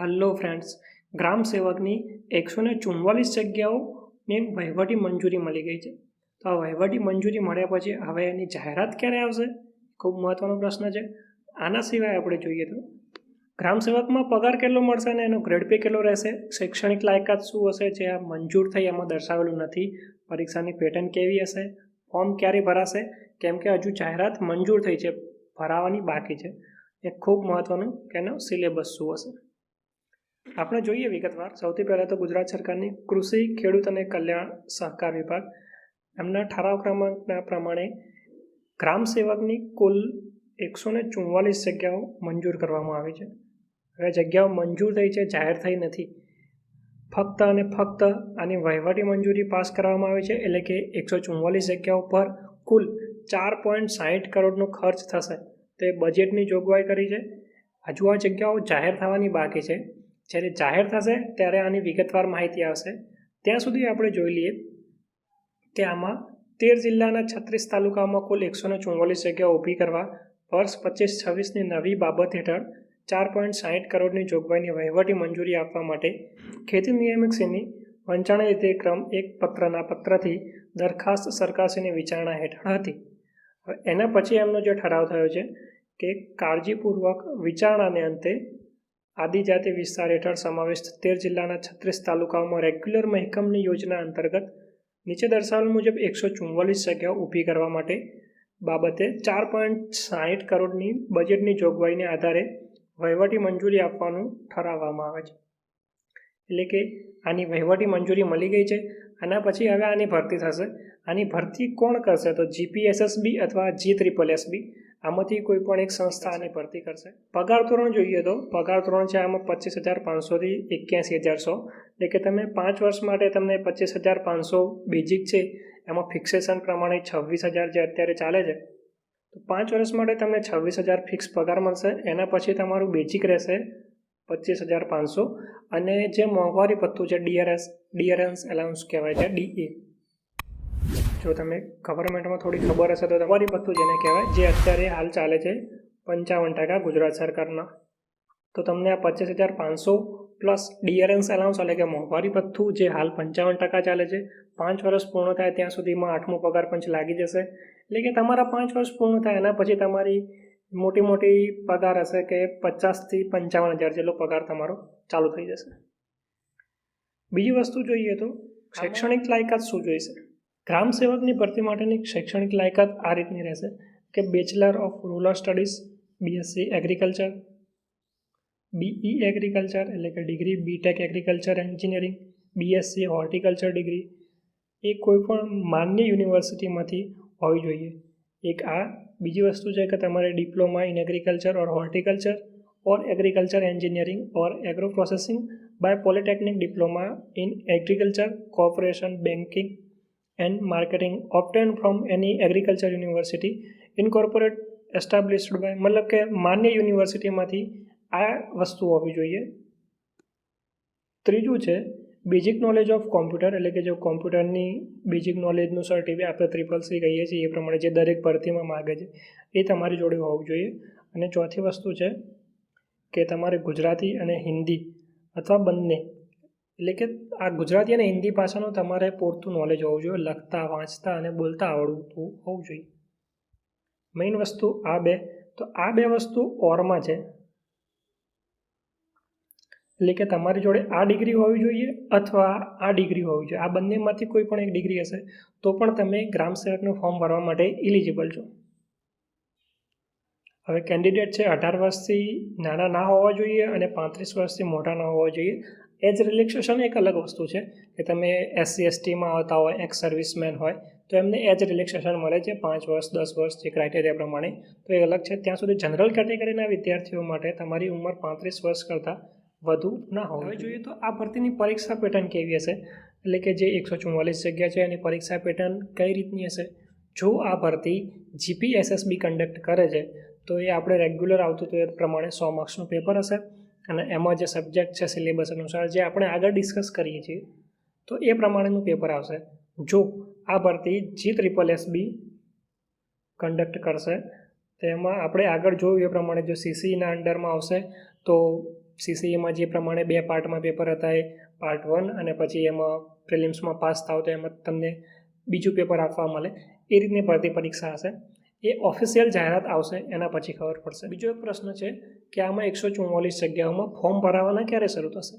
Hello friends ગ્રામ સેવકની એકસો ને ચુમ્માલીસ જગ્યાઓને વહીવટી મંજૂરી મળી ગઈ છે. તો આ વહીવટી મંજૂરી મળ્યા પછી હવે એની જાહેરાત ક્યારે આવશે? ખૂબ મહત્ત્વનો પ્રશ્ન છે. આના સિવાય આપણે જોઈએ તો, ગ્રામ સેવકમાં પગાર કેટલો મળશે અને એનો ગ્રેડ પે કેટલો રહેશે? શૈક્ષણિક લાયકાત શું હશે જે આ મંજૂર થઈ એમાં દર્શાવેલું નથી? પરીક્ષાની પેટર્ન કેવી હશે? ફોર્મ ક્યારે ભરાશે? કેમ કે હજુ જાહેરાત મંજૂર થઈ છે, ભરાવાની બાકી છે. એ ખૂબ મહત્ત્વનું કે એનો સિલેબસ શું હશે? આપણે જોઈએ વિગતવાર. સૌથી પહેલાં તો ગુજરાત સરકારની કૃષિ, ખેડૂત અને કલ્યાણ સહકાર વિભાગ. એમના ઠરાવ ક્રમાંકના પ્રમાણે ગ્રામ સેવકની કુલ એકસો ને ચુમ્માલીસ જગ્યાઓ મંજૂર કરવામાં આવી છે. હવે જગ્યાઓ મંજૂર થઈ છે, જાહેર થઈ નથી. ફક્ત અને ફક્ત આની વહીવટી મંજૂરી પાસ કરવામાં આવી છે, એટલે કે એકસો ચુમ્માલીસ જગ્યાઓ પર કુલ ચાર પોઈન્ટ સાહીઠ કરોડનો ખર્ચ થશે. તે બજેટની જોગવાઈ કરી છે. હજુ આ જગ્યાઓ જાહેર થવાની બાકી છે. જ્યારે જાહેર થશે ત્યારે આની વિગતવાર માહિતી આવશે. ત્યાં સુધી આપણે જોઈ લઈએ કે આમાં તેર જિલ્લાના છત્રીસ તાલુકામાં કુલ એકસો ને ચુમ્માલીસ જગ્યાઓ ઊભી કરવા, વર્ષ પચીસ છવ્વીસની નવી બાબત હેઠળ ચાર પોઈન્ટ સાહીઠ કરોડની જોગવાઈની વહીવટી મંજૂરી આપવા માટે ખેતી નિયામક શ્રેણી વંચાણે રીતે ક્રમ એક પત્રના પત્રથી દરખાસ્ત સરકારશ્રીની વિચારણા હેઠળ હતી. એના પછી એમનો જે ઠરાવ થયો છે કે કાળજીપૂર્વક વિચારણાને અંતે આદિજાતિ વિસ્તાર હેઠળ સમાવિષ્ટ તેર જિલ્લાના છત્રીસ તાલુકાઓમાં રેગ્યુલર મહેકમની યોજના અંતર્ગત નીચે દર્શાવેલ મુજબ એકસો ચુમ્માલીસ જગ્યાઓ ઊભી કરવા માટે બાબતે ચાર પોઈન્ટ સાહીઠ કરોડની બજેટની જોગવાઈને આધારે વહીવટી મંજૂરી આપવાનું ઠરાવવામાં આવે છે. એટલે કે આની વહીવટી મંજૂરી મળી ગઈ છે. આના પછી હવે આની ભરતી થશે. આની ભરતી કોણ કરશે? તો જીપીએસએસબી અથવા જી ત્રિપલ એસબી આમાંથી કોઈ પણ એક સંસ્થા આની ભરતી કરશે. પગાર ધોરણ જોઈએ તો, પગાર ધોરણ છે આમાં પચીસ હજાર પાંચસોથી એક્યાસી હજાર સો એટલે કે તમે પાંચ વર્ષ માટે તમને પચીસ હજાર પાંચસો બેઝિક છે, એમાં ફિક્સેશન પ્રમાણે છવ્વીસ હજાર જે અત્યારે ચાલે છે, તો પાંચ વર્ષ માટે તમને છવ્વીસ હજાર ફિક્સ પગાર મળશે. એના પછી તમારું બેઝિક રહેશે પચીસ હજાર પાંચસો. અને જે મોંઘવારી ભથ્થું છે ડીઆરએસ ડીઆરએન્સ એલાઉન્સ કહેવાય છે ડીએ જો તમે ગવર્મેન્ટમાં થોડી ખબર હશે તો તમારી ભથ્થું જેને કહેવાય જે અત્યારે હાલ ચાલે છે પંચાવન ટકા ગુજરાત સરકારના. તો તમને આ પચીસ હજાર પાંચસો પ્લસ ડીઆરએન્સ એલાઉન્સ એટલે કે મોંઘવારી ભથ્થું જે હાલ પંચાવન ટકા ચાલે છે પાંચ વર્ષ પૂર્ણ થાય ત્યાં સુધીમાં આઠમો પગાર પંચ લાગી જશે. એટલે કે તમારા પાંચ વર્ષ પૂર્ણ થાય એના પછી તમારી મોટી મોટી પગાર હશે કે પચાસથી પંચાવન હજાર જેટલો પગાર તમારો ચાલુ થઈ જશે. બીજી વસ્તુ જોઈએ તો શૈક્ષણિક લાયકાત શું જોઈશે? ગ્રામ સેવકની ભરતી માટેની શૈક્ષણિક લાયકાત આ રીતની રહેશે કે bachelor of rural studies BSc agriculture BE agriculture એટલે કે degree BTech agriculture engineering BSc horticulture degree એ કોઈપણ માન્ય યુનિવર્સિટીમાંથી હોવી જોઈએ. એક આ. બીજી વસ્તુ છે કે તમારે diploma in agriculture or horticulture or agriculture engineering or agro processing by polytechnic diploma in agriculture corporation banking and marketing obtained from any agriculture university incorporate established by મતલબ કે માન્ય યુનિવર્સિટીમાંથી આ વસ્તુ હોવી જોઈએ ત્રીજું છે બેઝિક નોલેજ ઓફ કોમ્પ્યુટર એટલે કે જો કોમ્પ્યુટરની બેઝિક નોલેજનું સર્ટિફિકેટ આપણે ત્રિપલ સી કહીએ છીએ એ પ્રમાણે જે દરેક ભરતીમાં માગે છે, એ તમારી જોડે હોવું જોઈએ। અને ચોથી વસ્તુ છે કે તમારે ગુજરાતી અને હિન્દી અથવા બંને એટલે કે આ ગુજરાતી અને હિન્દી ભાષાનું તમારે પૂરતું નોલેજ હોવું જોઈએ, લખતા, વાંચતા અને બોલતા આવડતું હોવું જોઈએ. મેઇન વસ્તુ આ બે, તો આ બે વસ્તુ ઓરમાં છે. એટલે કે તમારી જોડે આ ડિગ્રી હોવી જોઈએ અથવા આ ડિગ્રી હોવી જોઈએ. આ બંનેમાંથી કોઈ પણ એક ડિગ્રી હશે, તો પણ તમે ગ્રામ સેવકનું ફોર્મ ભરવા માટે ઇલિજિબલ છો. હવે કેન્ડિડેટ છે, અઢાર વર્ષથી નાના ના હોવા જોઈએ અને પાંત્રીસ વર્ષથી મોટા ના હોવા જોઈએ. એજ રિલેક્સેશન એક અલગ વસ્તુ છે કે તમે એસસી એસટીમાં આવતા હોય એક્સ સર્વિસમેન હોય તો એમને એજ રિલેક્સેશન મળે છે પાંચ વર્ષ દસ વર્ષ જે ક્રાઇટેરિયા પ્રમાણે. તો એ અલગ છે. ત્યાં સુધી જનરલ કેટેગરીના વિદ્યાર્થીઓ માટે તમારી ઉંમર પાંત્રીસ વર્ષ કરતાં વધુ ના હોય હવે જોઈએ. તો આ ભરતીની પરીક્ષા પેટર્ન કેવી હશે? એટલે કે જે એકસો ચુમ્માલીસ જગ્યા છે એની પરીક્ષા પેટર્ન કઈ રીતની હશે? જો આ ભરતી જીપીએસએસબી કન્ડક્ટ કરે છે તો એ આપણે રેગ્યુલર આવતું તો એ પ્રમાણે સો માર્ક્સનું પેપર હશે. અને એમાં જે સબ્જેક્ટ છે સિલેબસ અનુસાર જે આપણે આગળ ડિસ્કસ કરીએ છીએ, તો એ પ્રમાણેનું પેપર આવશે. જો આ ભરતી G triple S B conduct કરશે, તો એમાં આપણે આગળ જોયું એ પ્રમાણે જો સીસીઈના અંડરમાં આવશે, તો સીસીઈમાં જે પ્રમાણે બે પાર્ટમાં પેપર હતા એ પાર્ટ વન અને પછી એમાં પ્રિલિમ્સમાં પાસ થાવ તો એમાં તમને બીજું પેપર આપવા મળે. એ રીતની ભરતી પરીક્ષા હશે. એ ઓફિશિયલ જાહેરાત આવશે, એના પછી ખબર પડશે. બીજો એક પ્રશ્ન છે કે આમાં એકસો ચુમ્માલીસ જગ્યાઓમાં ફોર્મ ભરાવાના ક્યારે શરૂ થશે?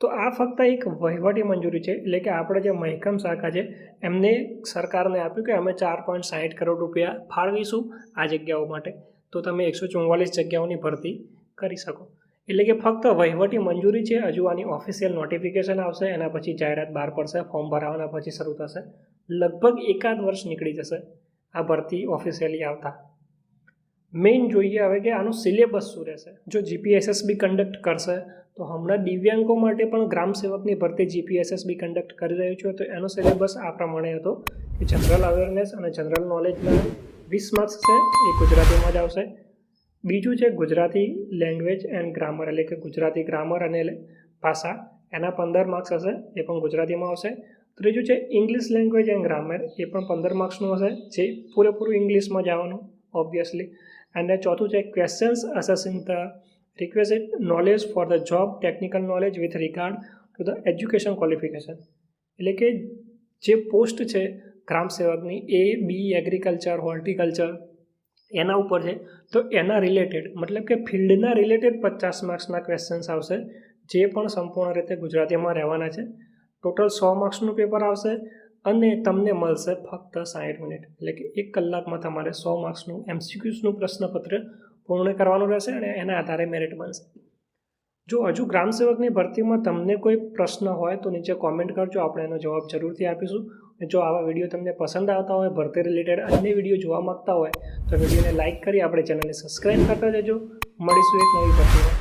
તો આ ફક્ત એક વહીવટી મંજૂરી છે, એટલે કે આપણે જે મહેકમ શાખા છે, એમને સરકારને આપ્યું કે અમે ચાર પોઈન્ટ સાહીઠ કરોડ રૂપિયા ફાળવીશું આ જગ્યાઓ માટે. તો તમે એકસો ચુમ્માલીસ જગ્યાઓની ભરતી કરી શકો. એટલે કે ફક્ત વહીવટી મંજૂરી છે, હજુ આની ઓફિશિયલ નોટિફિકેશન આવશે, એના પછી જાહેરાત બહાર પડશે ફોર્મ ભરાવાના પછી શરૂ થશે. લગભગ એકાદ વર્ષ નીકળી જશે. આ ભરતી ઓફિશિયલી આવતા. મેઇન જોઈએ હવે કે આનું સિલેબસ શું રહેશે? જો જીપીએસએસબી કન્ડક્ટ કરશે, તો હમણાં દિવ્યાંગો માટે પણ ગ્રામ સેવકની ભરતી જીપીએસએસબી કન્ડક્ટ કરી રહ્યું છે, તો એનો સિલેબસ આ પ્રમાણે હતો કે જનરલ અવેરનેસ અને જનરલ નોલેજના વીસ માર્ક્સ છે, એ ગુજરાતીમાં જ આવશે. બીજું છે ગુજરાતી લેંગ્વેજ એન્ડ ગ્રામર એટલે કે ગુજરાતી ગ્રામર અને ભાષા, એના પંદર માર્ક્સ હશે, એ પણ ગુજરાતીમાં આવશે. ત્રીજું છે ઇંગ્લિશ લેંગ્વેજ એન્ડ ગ્રામર એ પણ પંદર માર્ક્સનું હશે. જે પૂરેપૂરું ઇંગ્લિશમાં જવાનું ઓબ્વિયસલી અને ચોથું છે questions assessing the requisite knowledge for the job technical knowledge with regard to the education qualification એટલે કે જે પોસ્ટ છે ગ્રામ સેવકની એ બી એગ્રીકલ્ચર હોર્ટિકલ્ચર એના ઉપર છે. તો એના રિલેટેડ મતલબ કે ફિલ્ડના રિલેટેડ પચાસ માર્ક્સના ક્વેશ્ચન્સ આવશે, જે પણ સંપૂર્ણ રીતે ગુજરાતીમાં રહેવાના છે. ટોટલ સો માર્ક્સનું પેપર આવશે અને તમને મળશે ફક્ત સાઠ મિનિટ એટલે કે એક કલાકમાં તમારે સો માર્ક્સનું એમસીક્યુઝનું પ્રશ્નપત્ર પૂર્ણ કરવાનું રહેશે અને એના આધારે મેરિટ બનશે. જો હજુ ગ્રામ સેવકની ભરતીમાં તમને કોઈ પ્રશ્ન હોય તો નીચે કોમેન્ટ કરજો. આપણે એનો જવાબ જરૂરથી આપીશું. જો આવા વીડિયો તમને પસંદ આવતા હોય, ભરતી રિલેટેડ અન્ય વીડિયો જોવા માગતા હોય, તો વિડીયોને લાઇક કરી આપણે ચેનલને સબસ્ક્રાઈબ કરતા જજો મળીશું એક નવી ભરતીમાં.